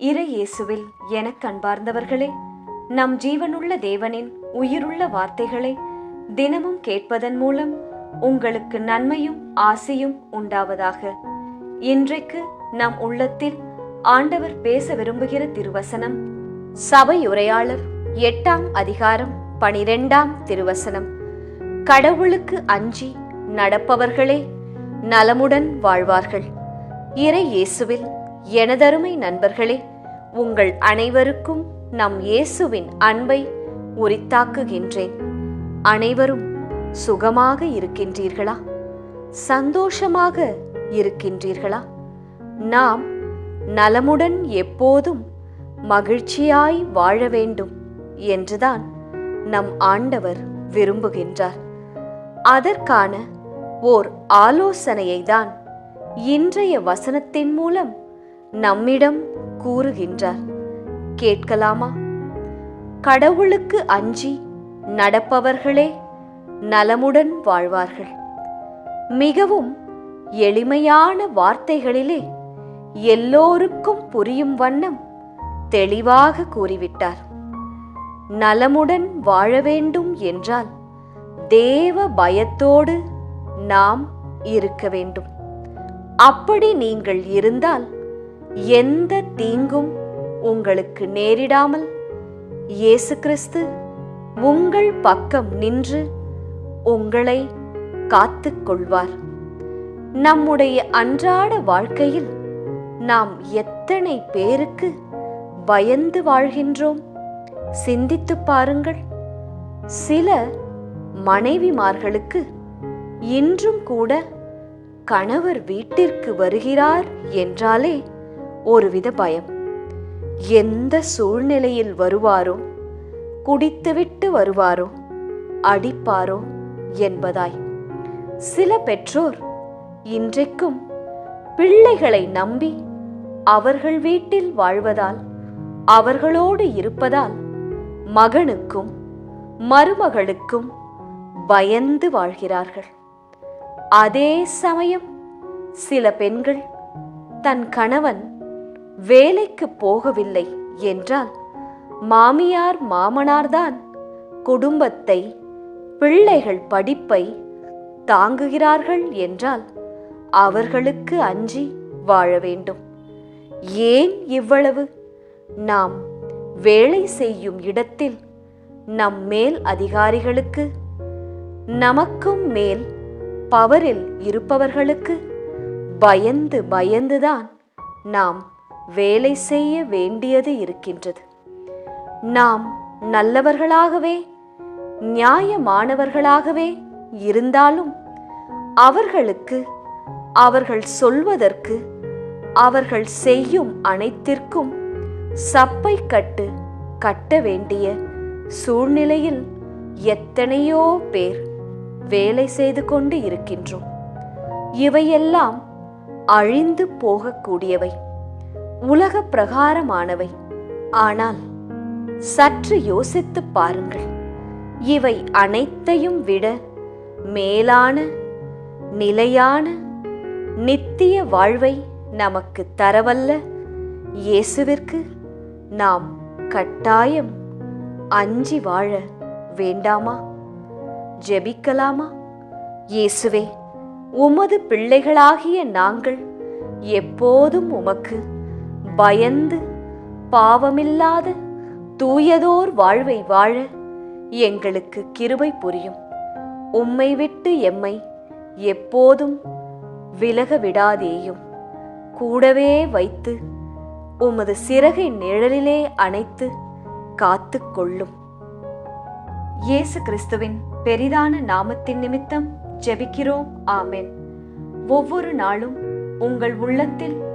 இறை இயேசுவில் எனக் கண்பார்ந்தவர்களே நம் ஜீவனுள்ள தேவனின் உயிருள்ள வார்த்தைகளை தினமும் கேட்பதன் மூலம் உங்களுக்கு நன்மையும் ஆசையும் உண்டாவதாக. இன்றைக்கு நம் உள்ளத்தில் ஆண்டவர் பேச விரும்புகிற திருவசனம் சபை உரையாளர் எட்டாம் அதிகாரம் பனிரெண்டாம் திருவசனம். கடவுளுக்கு அஞ்சி நடப்பவர்களே நலமுடன் வாழ்வார்கள். இறை இயேசுவில் எனதருமை நண்பர்களே உங்கள் அனைவருக்கும் நம் இயேசுவின் அன்பை உரித்தாக்குகின்றேன். அனைவரும் சுகமாக இருக்கின்றீர்களா? சந்தோஷமாக இருக்கின்றீர்களா? நாம் நலமுடன் எப்போதும் மகிழ்ச்சியாய் வாழ வேண்டும் என்றுதான் நம் ஆண்டவர் விரும்புகின்றார். அதற்கான ஓர் ஆலோசனையை தான் இன்றைய வசனத்தின் மூலம் நம்மிடம் கூறுகின்றார். கேட்கலாமா? கடவுளுக்கு அஞ்சி நடப்பவர்களே நலமுடன் வாழ்வார்கள். மிகவும் எளிமையான வார்த்தைகளிலே எல்லோருக்கும் புரியும் வண்ணம் தெளிவாக கூறிவிட்டார். நலமுடன் வாழ வேண்டும் என்றால் தேவ பயத்தோடு நாம் இருக்க வேண்டும். அப்படி நீங்கள் இருந்தால் எந்த தீங்கும் உங்களுக்கு நேரிடாமல் இயேசு கிறிஸ்து உங்கள் பக்கம் நின்று உங்களை காத்து கொள்வார். நம்முடைய அன்றாட வாழ்க்கையில் நாம் எத்தனை பேருக்கு பயந்து வாழ்கின்றோம்? சிந்தித்துப் பாருங்கள். சில மனைவிமார்களுக்கு இன்றும் கூட கணவர் வீட்டிற்கு வருகிறார் என்றாலே ஒருவித பயம். எந்த சூழ்நிலையில் வருவாரோ குடித்துவிட்டு வருவாரோ அடிப்பாரோ என்பதாய். சில பெற்றோர் இன்றைக்கும் பிள்ளைகளை நம்பி அவர்கள் வீட்டில் வாழ்வதால் அவர்களோடு இருப்பதால் மகனுக்கும் மருமகளுக்கும் பயந்து வாழ்கிறார்கள். அதே சமயம் சில பெண்கள் தன் கணவன் வேலைக்கு போகவில்லை என்றால் மாமியார் மாமனார்தான் குடும்பத்தை பிள்ளைகள் படிப்பை தாங்குகிறார்கள் என்றால் அவர்களுக்கு அஞ்சி வாழ வேண்டும். ஏன் இவ்வளவு? நாம் வேலை செய்யும் இடத்தில் நம் மேல் அதிகாரிகளுக்கு நமக்கும் மேல் பவரில் இருப்பவர்களுக்கு பயந்து பயந்துதான் நாம் வேலை செய்ய வேண்டியது இருக்கின்றது. நாம் நல்லவர்களாகவே நியாயமானவர்களாகவே இருந்தாலும் அவர்களுக்கு அவர்கள் சொல்வதற்கு அவர்கள் செய்யும் அனைத்திற்கும் சப்பை கட்டு கட்ட வேண்டிய சூழ்நிலையில் எத்தனையோ பேர் வேலை செய்து கொண்டு இருக்கின்றோம். இவையெல்லாம் அழிந்து போகக்கூடியவை. உலக பிரகாரமானவை ஆனால் சற்று யோசித்துப் பாருங்கள். இவை அனைத்தையும் விட மேலான நிலையான நித்திய வாழ்வை நமக்கு தரவல்ல. இயேசுவிற்கு நாம் கட்டாயம் அஞ்சி வாழ வேண்டாமா? ஜெபிக்கலாமா? இயேசுவே உமது பிள்ளைகளாகிய நாங்கள் எப்போதும் உமக்கு பயந்து பாவமில்லாத தூயதோர் வாழ்வை வாழ எங்களுக்கு கிருபை புரியும். உம்மை விட்டு எம்மை எப்போதும் விலக விடாதேயும். கூடவே வைத்து உமது சிறகை நிழலிலே அணைத்து காத்து கொள்ளும். இயேசு கிறிஸ்துவின் பெரிதான நாமத்தின் நிமித்தம் ஜெபிக்கிறோம். ஆமென். ஒவ்வொரு நாளும் உங்கள் உள்ளத்தில்